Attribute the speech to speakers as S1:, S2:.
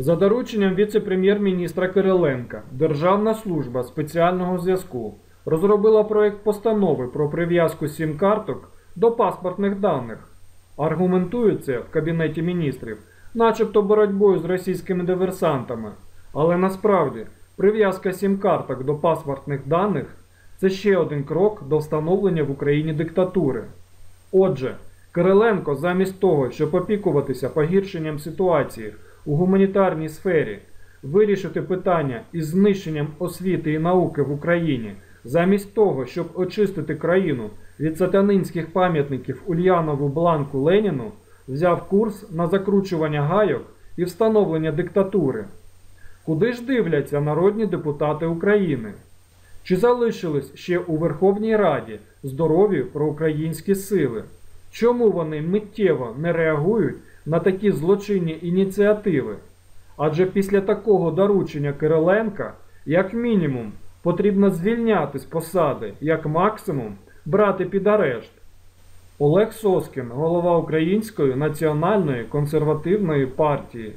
S1: За дорученням віце-прем'єр-міністра Кириленка Державна служба спеціального зв'язку розробила проект постанови про прив'язку сім-карток до паспортних даних. Аргументується в Кабінеті міністрів, начебто боротьбою з російськими диверсантами. Але насправді прив'язка сім-карток до паспортних даних це ще один крок до встановлення в Україні диктатури. Отже, Кириленко замість того, щоб опікуватися погіршенням ситуації у гуманітарній сфері, вирішити питання із знищенням освіти і науки в Україні, замість того, щоб очистити країну від сатанинських пам'ятників Ульянову Бланку Леніну, взяв курс на закручування гайок і встановлення диктатури. Куди ж дивляться народні депутати України? Чи залишились ще у Верховній Раді здорові проукраїнські сили? Чому вони миттєво не реагують на такі злочинні ініціативи? Адже після такого доручення Кириленка, як мінімум, потрібно звільняти з посади, як максимум, брати під арешт. Олег Соскін, голова Української національної консервативної партії.